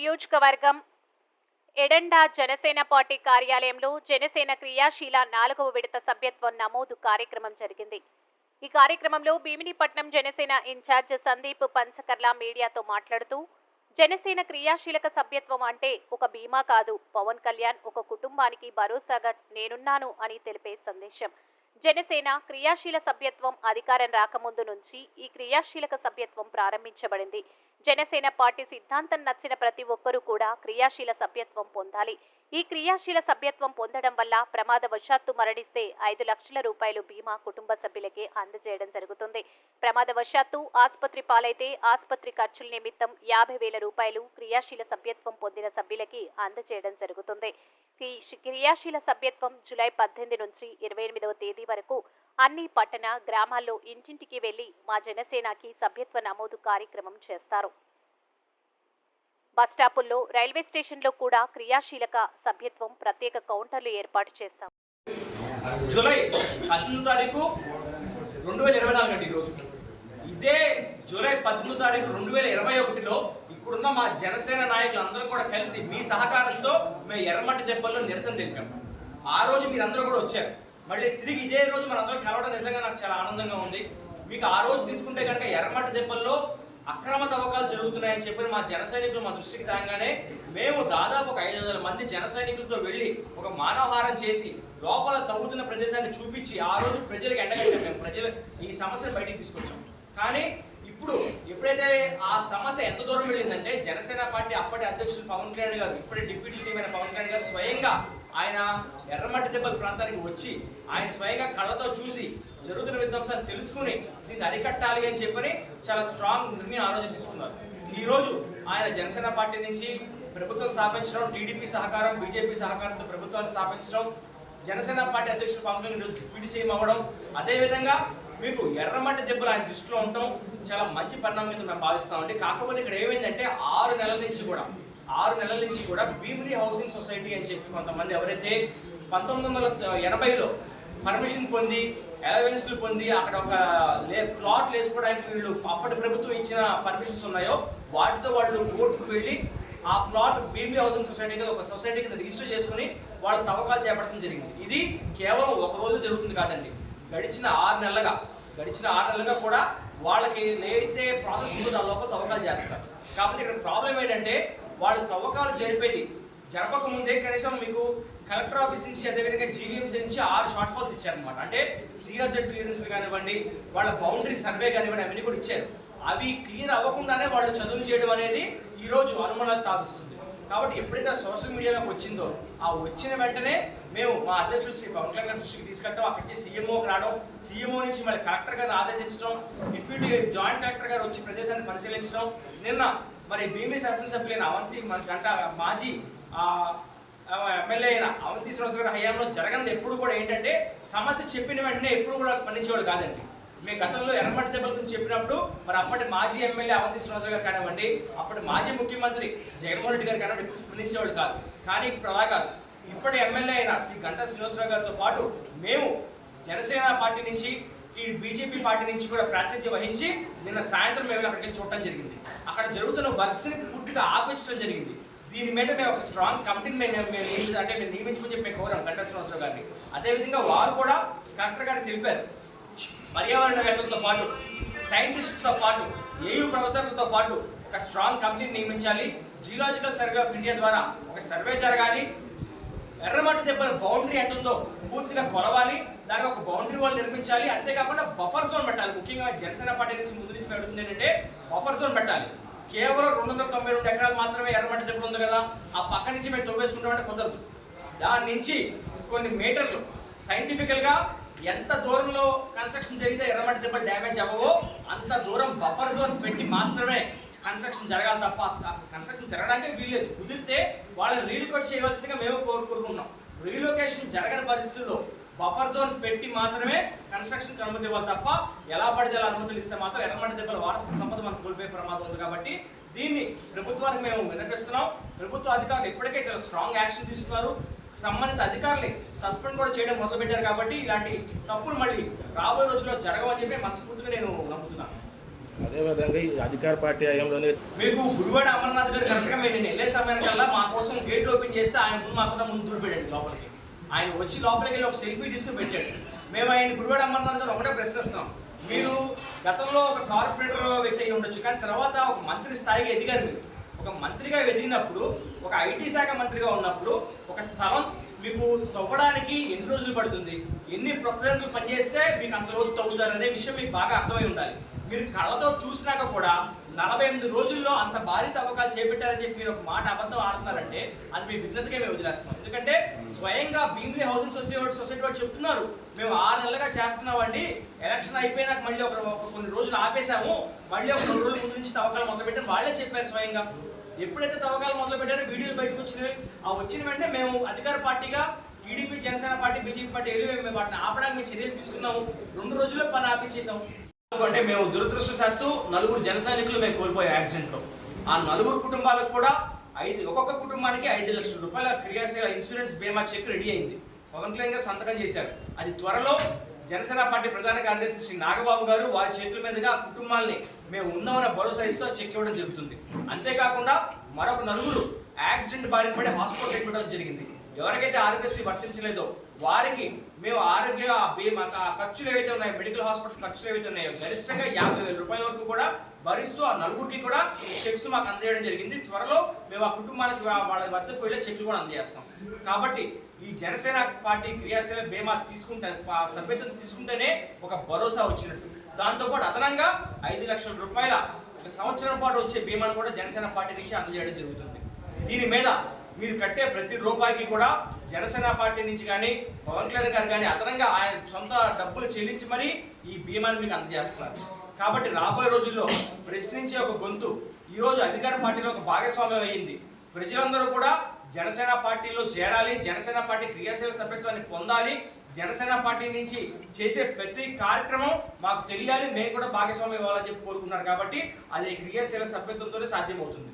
నియోజకవర్గం ఎడండా జనసేన పార్టీ కార్యాలయంలో జనసేన క్రియాశీల నాలుగవ విడత సభ్యత్వం నమోదు కార్యక్రమం జరిగింది. ఈ కార్యక్రమంలో భీమినిపట్నం జనసేన ఇన్ఛార్జ్ సందీప్ పంచకర్ల మీడియాతో మాట్లాడుతూ జనసేన క్రియాశీలక సభ్యత్వం అంటే ఒక బీమా కాదు. పవన్ కళ్యాణ్ ఒక కుటుంబానికి భరోసాగా నేనున్నాను అని తెలిపే సందేశం. జనసేన క్రియాశీల సభ్యత్వం అధికారం రాకముందు నుంచి ఈ క్రియాశీలక సభ్యత్వం ప్రారంభించబడింది. జనసేన పార్టీ సిద్ధాంతం నచ్చిన ప్రతి ఒక్కరూ కూడా క్రియాశీల సభ్యత్వం పొందాలి. ఈ క్రియాశీల సభ్యత్వం పొందడం వల్ల ప్రమాదవశాత్తు మరణిస్తే ఐదు లక్షల రూపాయలు బీమా కుటుంబ సభ్యులకే అందజేయడం జరుగుతుంది. ప్రమాదవశాత్తు ఆసుపత్రి పాలైతే ఆసుపత్రి ఖర్చుల నిమిత్తం యాభై వేల రూపాయలు క్రియాశీల సభ్యత్వం పొందిన సభ్యులకి అందజేయడం జరుగుతుంది. క్రియాశీల సభ్యత్వం జూలై పద్దెనిమిది నుంచి ఇరవై ఎనిమిదవ తేదీ వరకు అన్ని పట్టణ గ్రామాల్లో ఇంటింటికి వెళ్ళి మా జనసేనకి సభ్యత్వ నమోదు కార్యక్రమం చేస్తారు. బస్టాపుల్లో రైల్వే స్టేషన్లో కూడా క్రియాశీలక సభ్యత్వం ప్రత్యేక కౌంటర్లు ఏర్పాటు చేస్తాం. జూలై పద్దెనిమిది తారీఖు రెండు వేల ఇరవై నాలుగు అండి ఈరోజు. ఇదే జూలై పద్దెనిమిది తారీఖు రెండు వేల ఇరవై ఒకటిలో ఇక్కడున్న మా జనసేన నాయకులు అందరూ కూడా కలిసి మీ సహకారంతో మేము ఎర్రమట్టి దెబ్బల్లో నిరసన తెలిపాము ఆ రోజు మీరందరూ కూడా వచ్చారు. మళ్ళీ తిరిగి ఇదే రోజు మనందరం కలవడం నిజంగా నాకు చాలా ఆనందంగా ఉంది. మీకు ఆ రోజు తీసుకుంటే కనుక ఎర్రమట్టి దెబ్బల్లో అక్రమ తవ్వకాలు జరుగుతున్నాయని చెప్పి మా జన సైనికులు మా దృష్టికి తాగానే మేము దాదాపు ఒక ఐదు వందల మంది జన సైనికులతో వెళ్ళి ఒక మానవహారం చేసి లోపల తవ్వుతున్న ప్రదేశాన్ని చూపించి ఆ రోజు ప్రజలకు ఎండగట్టాం మేము. ప్రజలు ఈ సమస్యను బయటికి తీసుకొచ్చాం. కానీ ఇప్పుడు ఎప్పుడైతే ఆ సమస్య ఎంత దూరం వెళ్ళిందంటే జనసేన పార్టీ అప్పటి అధ్యక్షులు పవన్ కళ్యాణ్ గారు ఇప్పటి డిప్యూటీ సీఎం అయిన పవన్ కళ్యాణ్ గారు స్వయంగా ఆయన ఎర్రమట్టి దెబ్బల ప్రాంతానికి వచ్చి ఆయన స్వయంగా కళ్ళతో చూసి జరుగుతున్న విధ్వంసాన్ని తెలుసుకుని దీన్ని అరికట్టాలి అని చెప్పని చాలా స్ట్రాంగ్ నిర్ణయం ఆలోచన తీసుకున్నారు. ఈరోజు ఆయన జనసేన పార్టీ నుంచి ప్రభుత్వం స్థాపించడం టీడీపీ సహకారం బీజేపీ సహకారంతో ప్రభుత్వాన్ని స్థాపించడం జనసేన పార్టీ అధ్యక్షుడు పవన్ కళ్యాణ్ ఈరోజు డిప్యూటీ సీఎం అవ్వడం అదేవిధంగా మీకు ఎర్రమట్టి దెబ్బలు ఆయన దృష్టిలో ఉండటం చాలా మంచి పరిణామం మేము భావిస్తామండి కాకపోతే ఇక్కడ ఏమైందంటే ఆరు నెలల నుంచి కూడా ఆరు నెలల నుంచి కూడా భీమిలీ హౌసింగ్ సొసైటీ అని చెప్పి కొంతమంది ఎవరైతే పంతొమ్మిది వందల ఎనభైలో పర్మిషన్ పొంది అలవెన్స్లు పొంది అక్కడ ఒక లే ప్లాట్ వేసుకోవడానికి వీళ్ళు అప్పటి ప్రభుత్వం ఇచ్చిన పర్మిషన్స్ ఉన్నాయో వాటితో వాళ్ళు కోర్టుకు వెళ్ళి ఆ ప్లాట్ బీబీ హౌసింగ్ సొసైటీ కింద ఒక సొసైటీ కింద రిజిస్టర్ చేసుకుని వాళ్ళు తవ్వకాలు చేపట్టడం జరిగింది. ఇది కేవలం ఒక రోజు జరుగుతుంది కాదండి. గడిచిన ఆరు నెలలుగా గడిచిన ఆరు నెలలుగా కూడా వాళ్ళకి ఏదైతే ప్రాసెస్ ఉందో దాని లోపల తవ్వకాలు చేస్తారు. కాబట్టి ఇక్కడ ప్రాబ్లం ఏంటంటే వాళ్ళు తవ్వకాలు జరిపేది. జరపక ముందే కనీసం మీకు కలెక్టర్ ఆఫీస్ నుంచి అదేవిధంగా జీవీఎంసీ నుంచి ఆరు షార్ట్ ఫాల్స్ ఇచ్చారనమాట అంటే సిఆర్జెడ్ క్లియరెన్స్ కానివ్వండి వాళ్ళ బౌండరీ సర్వే కానివ్వండి అవన్నీ కూడా ఇచ్చారు. అవి క్లియర్ అవ్వకుండానే వాళ్ళు చదువులు చేయడం అనేది ఈరోజు అనుమానాలు తాపిస్తుంది కాబట్టి ఎప్పుడైతే సోషల్ మీడియాలోకి వచ్చిందో ఆ వచ్చిన వెంటనే మేము మా అధ్యక్షుడు శ్రీ పవన్ కళ్యాణ్ గారి దృష్టికి తీసుకెళ్ళడం అక్కడికి సీఎంఓకి రావడం సీఎంఓ నుంచి మళ్ళీ కలెక్టర్ గారిని ఆదేశించడం డిప్యూటీ జాయింట్ కలెక్టర్ గారు వచ్చి ప్రదేశాన్ని పరిశీలించడం నిన్న మరి భీమి శాసనసభ్యులైన అవంతి గంట మాజీ ఎమ్మెల్యే అయిన అవంతి శ్రీనివాస గారి హయాంలో జరగంది ఎప్పుడు కూడా ఏంటంటే సమస్య చెప్పిన వెంటనే ఎప్పుడు కూడా స్పందించేవాడు కాదండి. మీ గతంలో ఎర్రమట్టి దెబ్బల గురించి చెప్పినప్పుడు మరి అప్పటి మాజీ ఎమ్మెల్యే అవంతి శ్రీనివాస గారు కానివ్వండి అప్పటి మాజీ ముఖ్యమంత్రి జగన్మోహన్ రెడ్డి గారు కానివ్వండి ఎప్పుడు స్పందించేవాడు కాదు. కానీ ఇప్పుడు అలా కాదు. ఇప్పటి ఎమ్మెల్యే అయిన శ్రీ గంటా శ్రీనివాసరావు గారితో పాటు మేము జనసేన పార్టీ నుంచి ఈ బీజేపీ పార్టీ నుంచి కూడా ప్రాతినిధ్యం వహించి నిన్న సాయంత్రం మేము అక్కడికి చూడటం జరిగింది. అక్కడ జరుగుతున్న వర్క్స్ని పూర్తిగా ఆపేయడం జరిగింది. దీని మీద మేము ఒక స్ట్రాంగ్ కమిటీని మేము మేము అంటే మేము నియమించుకుని చెప్పి కోరాం గంటా శ్రీనివాసరావు గారిని. అదేవిధంగా వారు కూడా కలెక్టర్ గారికి తెలిపారు. పర్యావరణవేత్తలతో పాటు సైంటిస్టులతో పాటు ఏయూ ప్రొఫెసర్లతో పాటు ఒక స్ట్రాంగ్ కమిటీని నియమించాలి. జియోలాజికల్ సర్వే ఆఫ్ ఇండియా ద్వారా ఒక సర్వే జరగాలి. ఎర్రమట్టి దెబ్బల బౌండరీ ఎంత ఉందో పూర్తిగా కొలవాలి. దానికి ఒక బౌండరీ వాల్ నిర్మించాలి. అంతేకాకుండా బఫర్ జోన్ పెట్టాలి. ముఖ్యంగా జనసేన పార్టీ నుంచి ముందు నుంచి పెడుతుంది ఏంటంటే బఫర్ జోన్ పెట్టాలి. కేవలం రెండు వందల తొంభై రెండు ఎకరాలు మాత్రమే ఎర్రమట్టి దగ్గర ఉంది కదా. ఆ పక్క నుంచి మేము తవ్వేసుకుంటామంటే కుదరదు. దాని నుంచి కొన్ని మీటర్లు సైంటిఫికల్గా ఎంత దూరంలో కన్స్ట్రక్షన్ జరిగితే ఎర్రమట్టి దెబ్బలు డ్యామేజ్ అవ్వవో అంత దూరం బఫర్ జోన్ పెట్టి మాత్రమే కన్స్ట్రక్షన్ జరగాలి తప్ప కన్స్ట్రక్షన్ జరగడానికి వీల్లేదు. కుదిరితే వాళ్ళు రీలొకేట్ చేయవలసిందిగా మేము కోరుకుంటున్నాం. రీలొకేషన్ జరగని పరిస్థితుల్లో బఫర్ జోన్ పెట్టి మాత్రమే కన్స్ట్రక్షన్ అనుమతి ఇవ్వాలి తప్ప ఎలా పడితే అలా అనుమతులు ఇస్తే మాత్రం ఎర్రమట్టి దెబ్బల వారసత్వ సంపద మనం కోల్పోయే ప్రమాదం ఉంది కాబట్టి దీన్ని ప్రభుత్వానికి మేము వినిపిస్తున్నాం ప్రభుత్వ అధికారులు ఇప్పటికే చాలా స్ట్రాంగ్ యాక్షన్ తీసుకున్నారు. సంబంధిత అధికారుల్ని సస్పెండ్ కూడా చేయడం మొదలుపెట్టారు కాబట్టి ఇలాంటి తప్పులు మళ్ళీ రాబోయే రోజుల్లో జరగవని చెప్పి మనస్ఫూర్తిగా నేను నమ్ముతున్నాను. అదేవిధంగా ఈ అధికార పార్టీ హయాంలోనే మీకు గుడివాడ అమర్నాథ్ గారు కరెక్ట్గా మేము నేను వెళ్ళే సమయానికల్లా మా కోసం గేట్లు ఓపెన్ చేస్తే ఆయన ముందు మాకుండా ముందు దూరిపోయాడు లోపలికి. ఆయన వచ్చి లోపలికి వెళ్ళి ఒక సెల్ఫీ తీసుకుని పెట్టాడు. మేము ఆయన గురువాడు అమర్నాథ్ గారు ఒకటే ప్రశ్నిస్తున్నాం. మీరు గతంలో ఒక కార్పొరేటర్ వ్యక్తి అయి ఉండొచ్చు కానీ తర్వాత ఒక మంత్రి స్థాయిగా ఎదిగారు మీరు. ఒక మంత్రిగా ఎదిగినప్పుడు ఒక ఐటీ శాఖ మంత్రిగా ఉన్నప్పుడు ఒక స్థలం మీకు తవ్వడానికి ఎన్ని రోజులు పడుతుంది? ఎన్ని ప్రొక్లెంట్లు పనిచేస్తే మీకు అంత రోజు తవ్వుతారు అనే విషయం మీకు బాగా అర్థమై ఉండాలి. మీరు కళ్ళతో చూసినాక కూడా నలభై ఎనిమిది రోజుల్లో అంత భారీ తవ్వకాలు చేపట్టారని చెప్పి మీరు ఒక మాట అబద్ధం ఆడుతున్నారంటే అది మీ విఘ్నతకే మేము వదిలేస్తున్నాం. ఎందుకంటే స్వయంగా భీమిలీ హౌసింగ్ సొసైటీ సొసైటీ వాళ్ళు చెప్తున్నారు మేము ఆరు నెలలుగా చేస్తున్నామండి ఎలక్షన్ అయిపోయినాక మళ్ళీ ఒక కొన్ని రోజులు ఆపేశాము మళ్ళీ ఒక రెండు రోజుల ముందు నుంచి తవ్వకాలు మొదలు పెట్టారు వాళ్ళే చెప్పారు స్వయంగా. ఎప్పుడైతే తవ్వకాలు మొదలు పెట్టారో వీడియోలు బయటకు వచ్చినవి ఆ వచ్చిన వెంటనే మేము అధికార పార్టీగా TDP Janasena party BJP party వెళ్ళి మేము వాటిని ఆపడానికి మేము చర్యలు తీసుకున్నాము. రెండు రోజుల్లో పని ఆపించేసాం అంటే మేము దురదృష్టశాత్తు నలుగురు జన సైనికులు మేము కోల్పోయాం యాక్సిడెంట్లో. ఆ నలుగురు కుటుంబాలకు కూడా ఐదు ఒక్కొక్క కుటుంబానికి ఐదు లక్షల రూపాయల క్రియాశీల ఇన్సూరెన్స్ బీమా చెక్ రెడీ అయింది. పవన్ కళ్యాణ్ గారు సంతకం చేశారు. అది త్వరలో జనసేన పార్టీ ప్రధాన కార్యదర్శి శ్రీ నాగబాబు గారు వారి చేతుల మీదుగా ఆ కుటుంబాల్ని మేము ఉన్నామన్న భరోసా ఇస్తూ చెక్ ఇవ్వడం జరుగుతుంది. అంతేకాకుండా మరొక నలుగురు యాక్సిడెంట్ బారిన పడి హాస్పిటల్ ఇవ్వడం జరిగింది. ఎవరికైతే ఆరోగ్యశ్రీ వర్తించలేదో వారికి మేము ఆరోగ్య బీమా ఖర్చులు ఏవైతే ఉన్నాయో మెడికల్ హాస్పిటల్ ఖర్చులు ఏవైతే ఉన్నాయో గరిష్టంగా యాభై వేల రూపాయల వరకు కూడా భరిస్తూ ఆ నలుగురికి కూడా చెక్స్ మాకు అందజేయడం జరిగింది. త్వరలో మేము ఆ కుటుంబానికి వాళ్ళ వద్దకు వెళ్ళే చెక్లు కూడా అందజేస్తాం. కాబట్టి ఈ జనసేన పార్టీ క్రియాశీల బీమా తీసుకుంటే పా- సభ్యత్వం తీసుకుంటేనే ఒక భరోసా వచ్చినట్టు. దాంతోపాటు అదనంగా ఐదు లక్షల రూపాయల ఒక సంవత్సరం పాటు వచ్చే బీమాను కూడా జనసేన పార్టీ నుంచి అందజేయడం జరుగుతుంది. దీని మీద మీరు కట్టే ప్రతి రూపాయికి కూడా జనసేన పార్టీ నుంచి కానీ పవన్ కళ్యాణ్ గారు కానీ అదనంగా ఆయన సొంత డబ్బులు చెల్లించి మరీ ఈ బీమాని మీకు అందజేస్తున్నారు. కాబట్టి రాబోయే రోజుల్లో ప్రశ్నించే ఒక గొంతు ఈరోజు అధికార పార్టీలో ఒక భాగస్వామ్యం అయ్యింది. ప్రజలందరూ కూడా జనసేన పార్టీలో చేరాలి జనసేన పార్టీ క్రియాశీల సభ్యత్వాన్ని పొందాలి జనసేన పార్టీ నుంచి చేసే ప్రతి కార్యక్రమం మాకు తెలియాలి మేము కూడా భాగస్వామ్యం ఇవ్వాలని చెప్పి కోరుకున్నారు కాబట్టి అది క్రియాశీల సభ్యత్వంతోనే సాధ్యమవుతుంది.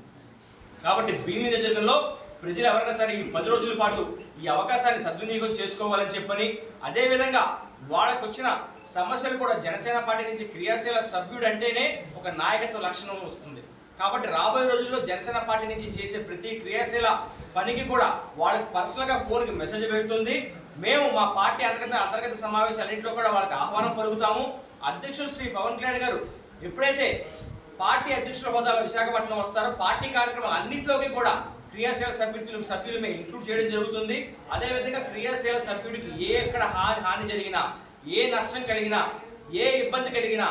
కాబట్టి భీమి నియోజకవర్గంలో ప్రజలు ఎవరైనా సరే ఈ పది రోజుల పాటు ఈ అవకాశాన్ని సద్వినియోగం చేసుకోవాలని చెప్పని అదేవిధంగా వాళ్ళకు వచ్చిన సమస్యలు కూడా జనసేన పార్టీ నుంచి క్రియాశీల సభ్యుడు అంటేనే ఒక నాయకత్వ లక్షణం వస్తుంది. కాబట్టి రాబోయే రోజుల్లో జనసేన పార్టీ నుంచి చేసే ప్రతి క్రియాశీల పనికి కూడా వాళ్ళకి పర్సనల్గా ఫోన్కి మెసేజ్ వెళ్తుంది మేము మా పార్టీ అంతర్గత అంతర్గత సమావేశాలన్నింటిలో కూడా వాళ్ళకి ఆహ్వానం పలుకుతాము. అధ్యక్షులు శ్రీ పవన్ కళ్యాణ్ గారు ఎప్పుడైతే పార్టీ అధ్యక్షుల హోదాలో విశాఖపట్నం వస్తారో పార్టీ కార్యక్రమాలు అన్నింటిలోకి కూడా క్రియాశీల సభ్యులు సభ్యులు మేము ఇంక్లూడ్ చేయడం జరుగుతుంది. అదేవిధంగా క్రియాశీల సభ్యుడికి ఏ ఎక్కడ హాని హాని జరిగినా ఏ నష్టం కలిగినా ఏ ఇబ్బంది కలిగినా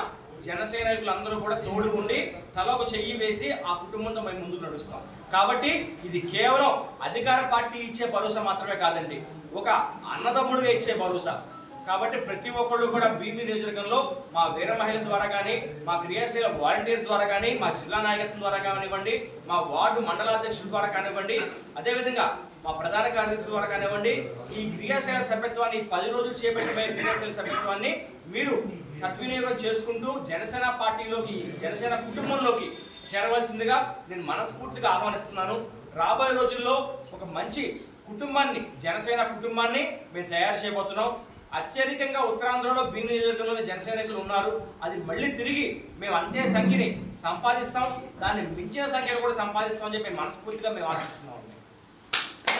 జనసేనాయకులు అందరూ కూడా తోడు ఉండి తలకు చెయ్యి వేసి ఆ కుటుంబంతో మేము ముందుకు నడుస్తాం. కాబట్టి ఇది కేవలం అధికార పార్టీ ఇచ్చే భరోసా మాత్రమే కాదండి. ఒక అన్నదమ్ముడిగా ఇచ్చే భరోసా. కాబట్టి ప్రతి ఒక్కళ్ళు కూడా భీమి నియోజకవర్గంలో మా వీర మహిళల ద్వారా కానీ మా క్రియాశీల వాలంటీర్స్ ద్వారా కానీ మా జిల్లా నాయకత్వం ద్వారా కానివ్వండి మా వార్డు మండలాధ్యక్షుల ద్వారా కానివ్వండి అదేవిధంగా మా ప్రధాన కార్యదర్శి ద్వారా కానివ్వండి ఈ క్రియాశీల సభ్యత్వాన్ని పది రోజులు చేపట్టిన క్రియాశీల సభ్యత్వాన్ని మీరు సద్వినియోగం చేసుకుంటూ జనసేన పార్టీలోకి జనసేన కుటుంబంలోకి చేరవలసిందిగా నేను మనస్ఫూర్తిగా ఆహ్వానిస్తున్నాను. రాబోయే రోజుల్లో ఒక మంచి కుటుంబాన్ని జనసేన కుటుంబాన్ని మేము తయారు చేయబోతున్నాం. అత్యధికంగా ఉత్తరాంధ్రలో భీమ నియోజకవర్గంలోని జనసైనికులు ఉన్నారు. అది మళ్ళీ తిరిగి మేము అంతే సంఖ్యని సంపాదిస్తాం. దాన్ని మించిన సంఖ్యను కూడా సంపాదిస్తామని చెప్పి మనస్ఫూర్తిగా మేము ఆశిస్తున్నాం.